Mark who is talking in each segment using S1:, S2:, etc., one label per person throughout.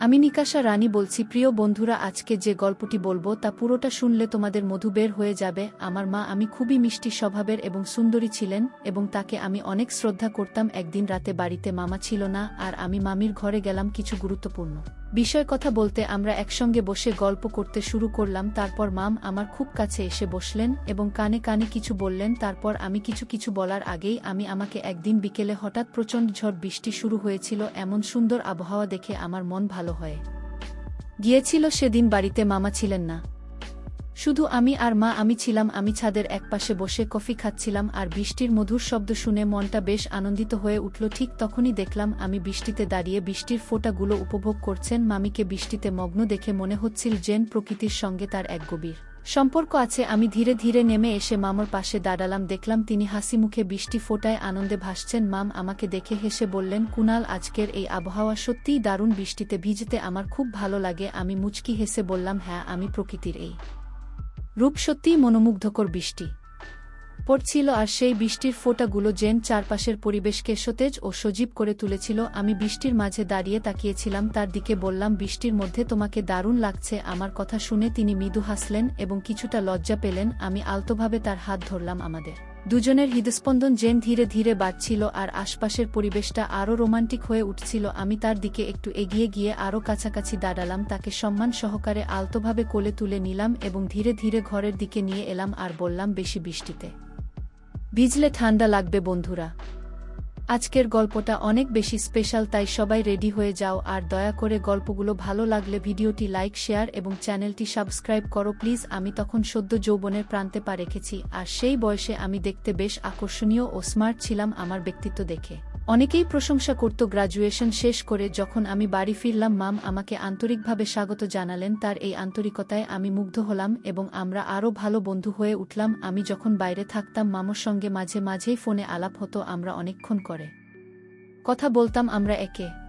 S1: আমি নিকাশা রানী বলছি, প্রিয় বন্ধুরা, আজকে যে গল্পটি বলব তা পুরোটা শুনলে তোমাদের মধু বের হয়ে যাবে। আমার মা আমি খুবই মিষ্টি স্বভাবের এবং সুন্দরী ছিলেন এবং তাকে আমি অনেক শ্রদ্ধা করতাম। একদিন রাতে বাড়িতে মামা ছিল না আর আমি মামির ঘরে গেলাম কিছু গুরুত্বপূর্ণ। বিষয় কথা বলতে আমরা একসঙ্গে বসে গল্প করতে শুরু করলাম, তারপর মাম আমার খুব কাছে এসে বসলেন এবং কানে কানে কিছু বললেন, তারপর আমি কিছু কিছু বলার আগেই আমি আমাকে একদিন বিকেলে হঠাৎ প্রচণ্ড ঝড় বৃষ্টি শুরু হয়েছিল, এমন সুন্দর আবহাওয়া দেখে আমার মন ভালো হয়। গিয়েছিল সেদিন বাড়িতে মামা ছিলেন না। শুধু আমি আর মা, আমি ছিলাম, আমি ছাদের একপাশে বসে কফি খাচ্ছিলাম আর বৃষ্টির মধুর শব্দ শুনে মনটা বেশ আনন্দিত হয়ে উঠল। ঠিক তখনই দেখলাম আমি বৃষ্টিতে দাঁড়িয়ে বৃষ্টির ফোঁটাগুলো উপভোগ করছেন মামিকে বৃষ্টিতে মগ্ন দেখে মনে হচ্ছিল জেন প্রকৃতির সঙ্গে তার এক গভীর সম্পর্ক আছে। আমি ধীরে ধীরে নেমে এসে মামার পাশে দাঁড়ালাম, দেখলাম তিনি হাসি মুখে বৃষ্টি ফোটায় আনন্দে ভাসছেন। মাম আমাকে দেখে হেসে বললেন, কুনাল, আজকের এই আবহাওয়া সত্যিই দারুণ। বৃষ্টিতে ভিজতে আমার খুব ভালো লাগে। আমি মুচকি হেসে বললাম হ্যাঁ আমি প্রকৃতির এই রূপ সত্যিই মনোমুগ্ধকর বৃষ্টি। পড়ছিল আর সেই বৃষ্টির ফোঁটাগুলো জেন চারপাশের পরিবেশকে সতেজ ও সজীব করে তুলেছিল। আমি বৃষ্টির মাঝে দাঁড়িয়ে তাকিয়েছিলাম, তার দিকে বললাম, বৃষ্টির মধ্যে তোমাকে দারুণ লাগছে। আমার কথা শুনে তিনি মৃদু হাসলেন এবং কিছুটা লজ্জা পেলেন। আমি আলতোভাবে তার হাত ধরলাম আমাদের। দুজনের হৃদস্পন্দন জেন ধীরে ধীরে বাড়ছিল আর আশপাশের পরিবেশটা আরও রোমান্টিক হয়ে উঠছিল। আমি তার দিকে একটু এগিয়ে গিয়ে আরও কাছাকাছি দাঁড়ালাম, তাকে সম্মান সহকারে আলতোভাবে কোলে তুলে নিলাম এবং ধীরে ধীরে ঘরের দিকে নিয়ে এলাম আর বললাম, বেশি বৃষ্টিতে ভিজলে ঠান্ডা লাগবে বন্ধুরা। আজকের গল্পটা অনেক বেশি স্পেশাল, তাই সবাই রেডি হয়ে যাও আর দয়া করে গল্পগুলো ভালো লাগলে ভিডিওটি লাইক, শেয়ার এবং চ্যানেলটি সাবস্ক্রাইব করো প্লিজ। আমি তখন সদ্য যৌবনের প্রান্তে পা রেখেছি আর সেই বয়সে আমি দেখতে বেশ আকর্ষণীয় ও স্মার্ট ছিলাম আমার ব্যক্তিত্ব দেখে। অনেকেই প্রশংসা করত গ্রাজুয়েশন শেষ করে যখন আমি বাড়ি ফিরলাম, মাম আমাকে আন্তরিকভাবে স্বাগত জানালেন, তার এই আন্তরিকতায় আমি মুগ্ধ হলাম এবং আমরা আরও ভালো বন্ধু হয়ে উঠলাম। আমি যখন বাইরে থাকতাম, মামোর সঙ্গে মাঝে মাঝেই ফোনে আলাপ হতো, আমরা অনেকক্ষণ করে কথা বলতাম, আমরা একে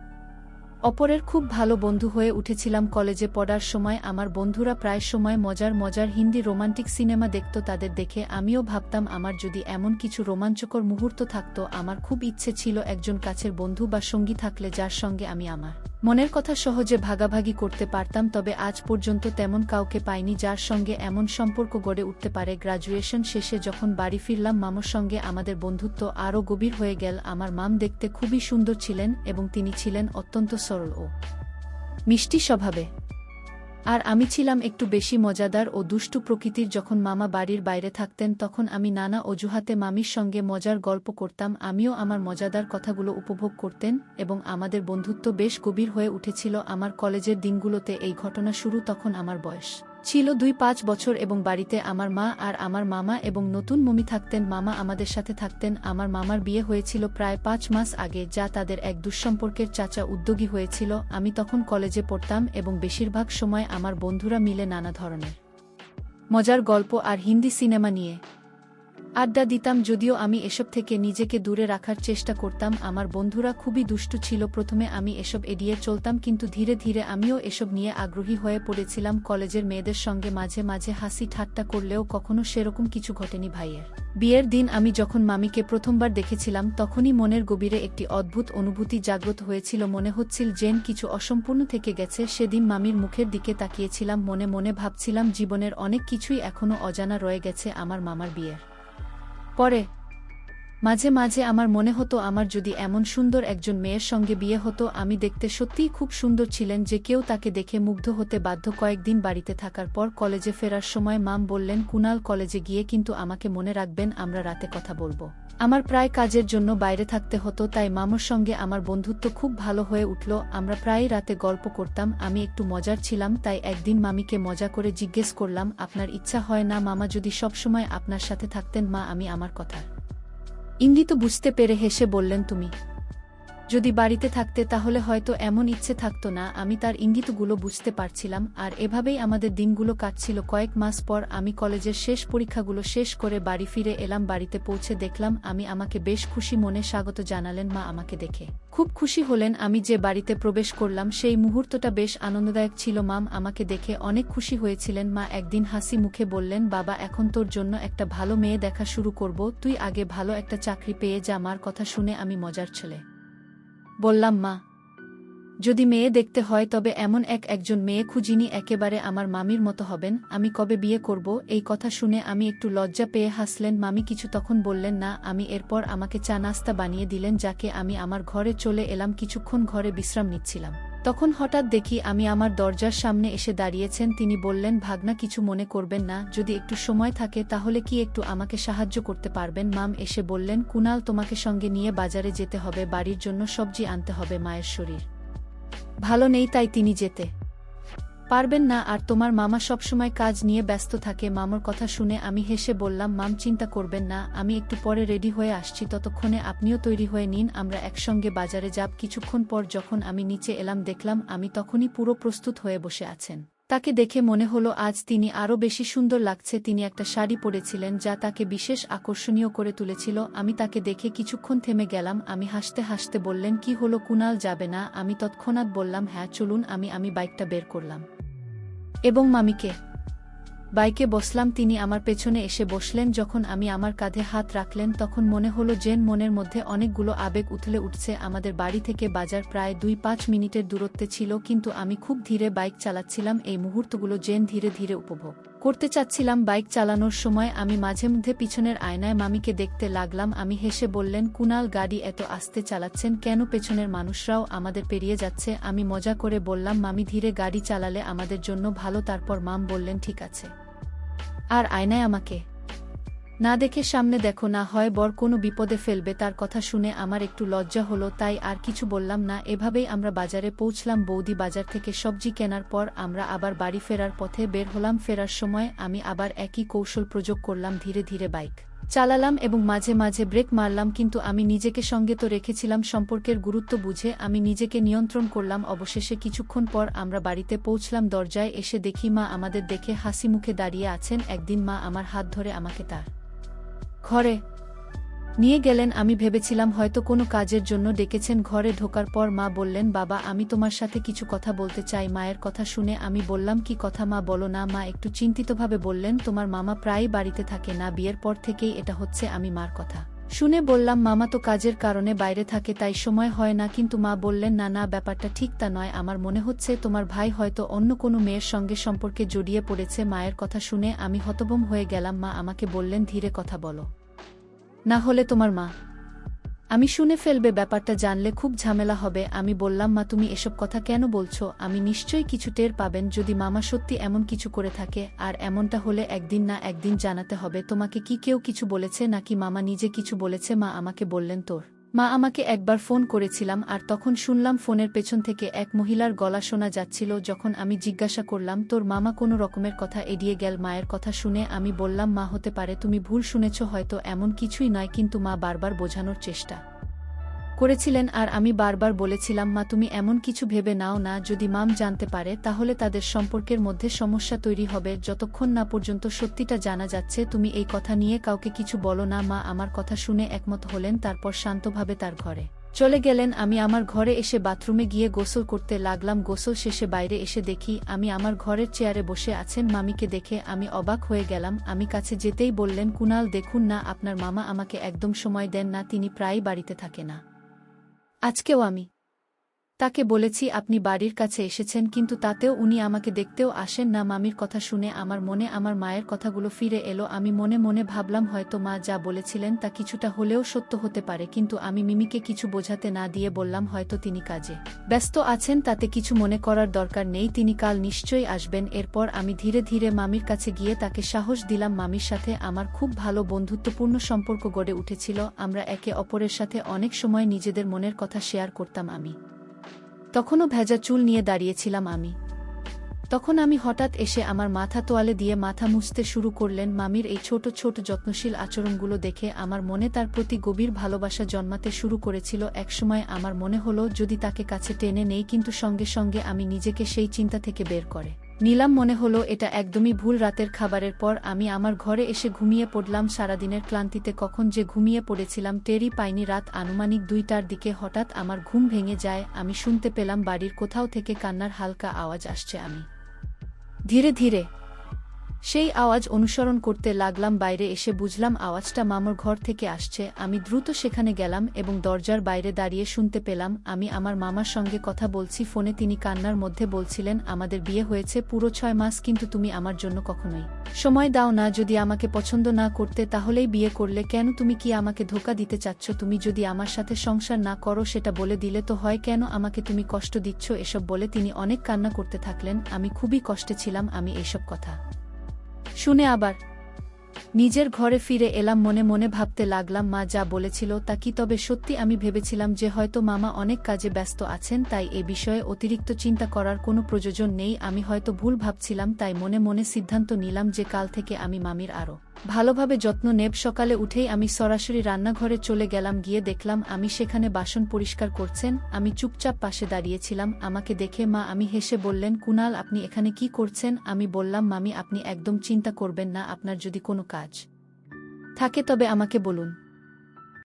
S1: অপরের খুব ভালো বন্ধু হয়ে উঠেছিলাম কলেজে পড়ার সময় আমার বন্ধুরা প্রায় সময় মজার মজার হিন্দি রোমান্টিক সিনেমা দেখত তাদের দেখে আমিও ভাবতাম আমার যদি এমন কিছু রোমাঞ্চকর মুহূর্ত থাকত, আমার খুব ইচ্ছে ছিল একজন কাছের বন্ধু বা সঙ্গী থাকলে যার সঙ্গে আমি আমার মনের কথা সহজে ভাগাভাগি করতে পারতাম, তবে আজ পর্যন্ত তেমন কাউকে পাইনি যার সঙ্গে এমন সম্পর্ক গড়ে উঠতে পারে। গ্রাজুয়েশন শেষে যখন বাড়ি ফিরলাম, মামোর সঙ্গে আমাদের বন্ধুত্ব আরও গভীর হয়ে গেল। আমার মাম দেখতে খুবই সুন্দর ছিলেন এবং তিনি ছিলেন অত্যন্ত সরল ও মিষ্টি স্বভাবে। আর আমি ছিলাম একটু বেশি মজাদার ও দুষ্টু প্রকৃতির যখন মামা বাড়ির বাইরে থাকতেন তখন আমি নানা অজুহাতে মামির সঙ্গে মজার গল্প করতাম, আমিও আমার মজাদার কথাগুলো উপভোগ করতেন এবং আমাদের বন্ধুত্ব বেশ গভীর হয়ে উঠেছিল। আমার কলেজের দিনগুলোতে এই ঘটনা শুরু তখন আমার বয়স। ছিল দুই পাঁচ বছর এবং বাড়িতে আমার মা আর আমার মামা এবং নতুন মমি থাকতেন, মামা আমাদের সাথে থাকতেন, আমার মামার বিয়ে হয়েছিল প্রায় পাঁচ মাস আগে, যা তাদের এক দুঃসম্পর্কের চাচা উদ্যোগী হয়েছিল। আমি তখন কলেজে পড়তাম এবং বেশিরভাগ সময় আমার বন্ধুরা মিলে নানা ধরনের মজার গল্প আর হিন্দি সিনেমা নিয়ে। আড্ডা দিতাম যদিও আমি এসব থেকে নিজেকে দূরে রাখার চেষ্টা করতাম। আমার বন্ধুরা খুবই দুষ্টু ছিল। প্রথমে আমি এসব এড়িয়ে চলতাম, কিন্তু ধীরে ধীরে আমিও এসব নিয়ে আগ্রহী হয়ে পড়েছিলাম। কলেজের মেয়েদের সঙ্গে মাঝে মাঝে হাসি ঠাট্টা করলেও কখনো সেরকম কিছু ঘটেনি ভাইয়ের। বিয়ের দিন আমি যখন মামিকে প্রথমবার দেখেছিলাম, তখনই মনের গভীরে একটি অদ্ভুত অনুভূতি জাগ্রত হয়েছিল। মনে হচ্ছিল জেন কিছু অসম্পূর্ণ থেকে গেছে। সেদিন মামির মুখের দিকে তাকিয়েছিলাম, মনে মনে ভাবছিলাম, জীবনের অনেক কিছুই এখনও অজানা রয়ে গেছে আমার মামার বিয়ের। পরে? মাঝে মাঝে আমার মনে হতো আমার যদি এমন সুন্দর একজন মেয়ের সঙ্গে বিয়ে হতো, আমি দেখতে সত্যিই খুব সুন্দর ছিলেন যে কেউ তাকে দেখে মুগ্ধ হতে বাধ্য কয়েকদিন বাড়িতে থাকার পর কলেজে ফেরার সময় মাম বললেন, কুনাল কলেজে গিয়ে কিন্তু আমাকে মনে রাখবেন, আমরা রাতে কথা বলব। আমার প্রায় কাজের জন্য বাইরে থাকতে হতো, তাই মামুর সঙ্গে আমার বন্ধুত্ব খুব ভালো হয়ে উঠল। আমরা প্রায় রাতে গল্প করতাম, আমি একটু মজার ছিলাম, তাই একদিন মামিকে মজা করে জিজ্ঞেস করলাম, আপনার ইচ্ছা হয় না মামা যদি সবসময় আপনার সাথে থাকতেন মা, আমি আমার কথা? ইঙ্গিত বুঝতে পেরে হেসে বললেন, তুমি যদি বাড়িতে থাকতে তাহলে হয়তো এমন ইচ্ছে থাকতো না, আমি তার ইঙ্গিতগুলো বুঝতে পারছিলাম, আর এভাবেই আমাদের দিনগুলো কাটছিল। কয়েক মাস পর আমি কলেজের শেষ পরীক্ষাগুলো শেষ করে বাড়ি ফিরে এলাম, বাড়িতে পৌঁছে দেখলাম আমি আমাকে বেশ খুশি মনে স্বাগত জানালেন মা আমাকে দেখে। খুব খুশি হলেন আমি যে বাড়িতে প্রবেশ করলাম, সেই মুহূর্তটা বেশ আনন্দদায়ক ছিল মাম আমাকে দেখে অনেক খুশি হয়েছিলেন। মা একদিন হাসি মুখে বললেন, বাবা, এখন তোর জন্য একটা ভালো মেয়ে দেখা শুরু করব, তুই আগে ভালো একটা চাকরি পেয়ে যা, মার কথা শুনে আমি মজার ছেলে। বললাম, মা, যদি মেয়ে দেখতে হয় তবে এমন এক একজন মেয়ে খুঁজিনি একেবারে আমার মামির মতো হবেন, আমি কবে বিয়ে করব? এই কথা শুনে আমি একটু লজ্জা পেয়ে হাসলেন, মামি কিছু তখন বললেন না, আমি এরপর আমাকে চা নাস্তা বানিয়ে দিলেন, যাকে আমি আমার ঘরে চলে এলাম, কিছুক্ষণ ঘরে বিশ্রাম নিচ্ছিলাম। তখন হঠাৎ দেখি আমি আমার দরজার সামনে এসে দাঁড়িয়েছেন। তিনি বললেন, ভাগনা, কিছু মনে করবেন না। যদি একটু সময় থাকে, তাহলে কি একটু আমাকে সাহায্য করতে পারবেন? মাম এসে বললেন, কুনাল তোমাকে সঙ্গে নিয়ে বাজারে যেতে হবে। বাড়ির জন্য সবজি আনতে হবে মায়ের শরীর। ভালো নেই তাই তিনি যেতে। পারবেন না আর তোমার মামা সবসময় কাজ নিয়ে ব্যস্ত থাকে। মামার কথা শুনে আমি হেসে বললাম, মাম, চিন্তা করবেন না, আমি একটু পরে রেডি হয়ে আসছি। ততক্ষণে আপনিও তৈরি হয়ে নিন, আমরা একসঙ্গে বাজারে যাব। কিছুক্ষণ পর যখন আমি নিচে এলাম, দেখলাম আমি তখনই পুরো প্রস্তুত হয়ে বসে আছেন। তাকে দেখে মনে হলো আজ তিনি আরও বেশি সুন্দর লাগছে। তিনি একটা শাড়ি পরেছিলেন, যা তাকে বিশেষ আকর্ষণীয় করে তুলেছিল। আমি তাকে দেখে কিছুক্ষণ থেমে গেলাম। আমি হাসতে হাসতে বললেন, কি হলো কুনাল, যাবে না? আমি তৎক্ষণাৎ বললাম হ্যাঁ চলুন, আমি আমি বাইকটা বের করলাম। এবং মামিকে। বাইকে বসলাম, তিনি আমার পেছনে এসে বসলেন, যখন আমি আমার কাঁধে হাত রাখলেন, তখন মনে হলো জেন মনের মধ্যে অনেকগুলো আবেগ উথলে উঠছে, আমাদের বাড়ি থেকে বাজার প্রায় দুই পাঁচ মিনিটের দূরত্বে ছিল, কিন্তু আমি খুব ধীরে বাইক চালাচ্ছিলাম, এই মুহূর্তগুলো জেন ধীরে ধীরে উপভোগ করতে চাচ্ছিলাম বাইক চালানোর সময়, আমি মাঝে মধ্যে পিছনের আয়নায় মামিকে দেখতে লাগলাম। আমি হেসে বললেন, কুনাল, গাড়ি এত আস্তে চালাচ্ছেন কেন? পেছনের মানুষরাও আমাদের পেরিয়ে যাচ্ছে। আমি মজা করে বললাম, মামি ধীরে গাড়ি চালালে আমাদের জন্য ভালো। তারপর মাম বললেন, ঠিক আছে। আর আয়নায় আমাকে না দেখে সামনে দেখো না, হয় বর কোনো বিপদে ফেলবে, তার কথা শুনে আমার একটু লজ্জা হলো, তাই আর কিছু বললাম না, এভাবেই আমরা বাজারে পৌঁছলাম, বৌদি বাজার থেকে সবজি কেনার পর আমরা আবার বাড়ি ফেরার পথে বের হলাম, ফেরার সময় আমি আবার একই কৌশল প্রযোগ করলাম, ধীরে ধীরে বাইক চালালাম এবং মাঝে মাঝে ব্রেক মারলাম, কিন্তু আমি নিজেকে সঙ্গে তো রেখেছিলাম, সম্পর্কের গুরুত্ব বুঝে আমি নিজেকে নিয়ন্ত্রণ করলাম, অবশেষে কিছুক্ষণ পর আমরা বাড়িতে পৌঁছলাম, দরজায় এসে দেখি মা আমাদের দেখে হাসি মুখে দাঁড়িয়ে আছেন, একদিন মা আমার হাত ধরে আমাকে তার ঘরে। নিয়ে গেলেন, আমি ভেবেছিলাম হয়তো কোনো কাজের জন্য ডেকেছেন, ঘরে ঢোকার পর মা বললেন, বাবা, আমি তোমার সাথে কিছু কথা বলতে চাই। মায়ের কথা শুনে আমি বললাম, কি কথা মা, বলো না। মা একটু চিন্তিতভাবে বললেন, তোমার মামা প্রায়ই বাড়িতে থাকে না, বিয়ের পর থেকেই এটা হচ্ছে আমি মার কথা। শুনে বললাম, মামা তো কাজের কারণে বাইরে থাকে, তাই সময় হয় না। কিন্তু মা বললেন, না না, ব্যাপারটা ঠিক তা নয়। আমার মনে হচ্ছে তোমার ভাই হয়তো অন্য কোনো মেয়ের সঙ্গে সম্পর্কে জড়িয়ে পড়েছে। মায়ের কথা শুনে আমি হতবম হয়ে গেলাম। মা আমাকে বললেন, ধীরে কথা বলো। না হলে তোমার মা আমি শুনে ফেলবে ব্যাপারটা জানলে খুব ঝামেলা হবে। আমি বললাম, মা, তুমি এসব কথা কেন বলছো? আমি নিশ্চয়ই কিছু টের পাবেন যদি মামা সত্যি এমন কিছু করে থাকে। আর এমনটা হলে একদিন না একদিন জানাতে হবে। তোমাকে কি কেউ কিছু বলেছে নাকি মামা নিজে কিছু বলেছে? মা, আমাকে বললেন তোর। মা আমাকে একবার ফোন করেছিলাম আর তখন শুনলাম ফোনের পেছন থেকে এক মহিলার গলা শোনা যাচ্ছিল যখন আমি জিজ্ঞাসা করলাম, তোর মামা কোনো রকমের কথা এড়িয়ে গেল? মায়ের কথা শুনে আমি বললাম, মা হতে পারে, তুমি ভুল শুনেছ হয়তো, এমন কিছুই নয়, কিন্তু মা বারবার বোঝানোর চেষ্টা। করেছিলেন আর আমি বারবার বলেছিলাম, মা, তুমি এমন কিছু ভেবে নাও না, যদি মাম জানতে পারে, তাহলে তাদের সম্পর্কের মধ্যে সমস্যা তৈরি হবে। যতক্ষণ না পর্যন্ত সত্যিটা জানা যাচ্ছে, তুমি এই কথা নিয়ে কাউকে কিছু বলো না। মা, আমার কথা শুনে একমত হলেন, তারপর শান্তভাবে তার ঘরে চলে গেলেন। আমি আমার ঘরে এসে বাথরুমে গিয়ে গোসল করতে লাগলাম। গোসল শেষে বাইরে এসে দেখি, আমি আমার ঘরের চেয়ারে বসে আছেন। মামিকে দেখে আমি অবাক হয়ে গেলাম। আমি কাছে যেতেই বললেন, কুনাল, দেখুন না, আপনার মামা আমাকে একদম সময় দেন না, তিনি প্রায় বাড়িতে থাকে না। আজকেও আমি। তাকে বলেছি, আপনি বাড়ির কাছে এসেছেন, কিন্তু তাতেও উনি আমাকে দেখতেও আসেন না। মামির কথা শুনে আমার মনে আমার মায়ের কথাগুলো ফিরে এলো। আমি মনে মনে ভাবলাম, হয়তো মা যা বলেছিলেন তা কিছুটা হলেও সত্য হতে পারে। কিন্তু আমি মিমিকে কিছু বোঝাতে না দিয়ে বললাম, হয়তো তিনি কাজে ব্যস্ত আছেন, তাতে কিছু মনে করার দরকার নেই। তিনি কাল নিশ্চয়ই আসবেন। এরপর আমি ধীরে ধীরে মামির কাছে গিয়ে তাকে সাহস দিলাম। মামির সাথে আমার খুব ভালো বন্ধুত্বপূর্ণ সম্পর্ক গড়ে উঠেছিল। আমরা একে অপরের সাথে অনেক সময় নিজেদের মনের কথা শেয়ার করতাম আমি। তখনও ভেজা চুল নিয়ে দাঁড়িয়েছিলাম আমি। তখন আমি হঠাৎ এসে আমার মাথা তোয়ালে দিয়ে মাথা মুছতে শুরু করলেন মামির এই ছোট ছোট যত্নশীল আচরণগুলো দেখে আমার মনে তার প্রতি গভীর ভালোবাসা জন্মাতে শুরু করেছিল। একসময় আমার মনে হলো, যদি তাকে কাছে টেনে নেই, কিন্তু সঙ্গে সঙ্গে আমি নিজেকে সেই চিন্তা থেকে বের করে। নিলাম মনে হলো, এটা একদমই ভুল রাতের খাবারের পর আমি আমার ঘরে এসে ঘুমিয়ে পড়লাম। সারাদিনের ক্লান্তিতে কখন যে ঘুমিয়ে পড়েছিলাম টেরি পাইনি রাত। আনুমানিক দুইটার দিকে হঠাৎ আমার ঘুম ভেঙে যায়। আমি শুনতে পেলাম বাড়ির কোথাও থেকে কান্নার হালকা আওয়াজ আসছে আমি। ধীরে ধীরে সেই আওয়াজ অনুসরণ করতে লাগলাম বাইরে এসে বুঝলাম আওয়াজটা মামুর ঘর থেকে আসছে। আমি দ্রুত সেখানে গেলাম এবং দরজার বাইরে দাঁড়িয়ে শুনতে পেলাম, আমি আমার মামার সঙ্গে কথা বলছি, ফোনে তিনি কান্নার মধ্যে বলছিলেন, আমাদের বিয়ে হয়েছে পুরো ছয় মাস, কিন্তু তুমি আমার জন্য কখনোই সময় দাও না, যদি আমাকে পছন্দ না করতে তাহলেই বিয়ে করলে কেন তুমি কি আমাকে ধোকা দিতে চাচ্ছ? তুমি যদি আমার সাথে সংসার না করো, সেটা বলে দিলে তো হয়, কেন আমাকে তুমি কষ্ট দিচ্ছ? এসব বলে তিনি অনেক কান্না করতে থাকলেন, আমি খুবই কষ্টে ছিলাম, আমি এসব কথা শুনে আবার। নিজের ঘরে ফিরে এলাম, মনে মনে ভাবতে লাগলাম, মা যা বলেছিল তা কি, তবে সত্যি আমি ভেবেছিলাম যে হয়তো মামা অনেক কাজে ব্যস্ত আছেন, তাই এ বিষয়ে অতিরিক্ত চিন্তা করার কোনো প্রয়োজন নেই। আমি হয়তো ভুল ভাবছিলাম, তাই মনে মনে সিদ্ধান্ত নিলাম যে কাল থেকে আমি মামির আরও ভালোভাবে যত্ন নেব। সকালে উঠেই আমি সরাসরি রান্নাঘরে চলে গেলাম, গিয়ে দেখলাম আমি সেখানে বাসন পরিষ্কার করছেন। আমি চুপচাপ পাশে দাঁড়িয়েছিলাম। আমাকে দেখে মা আমি হেসে বললেন, কুনাল, আপনি এখানে কি করছেন? আমি বললাম, মামি, আপনি একদম চিন্তা করবেন না, আপনার যদি কোনো কাজ থাকে তবে আমাকে বলুন।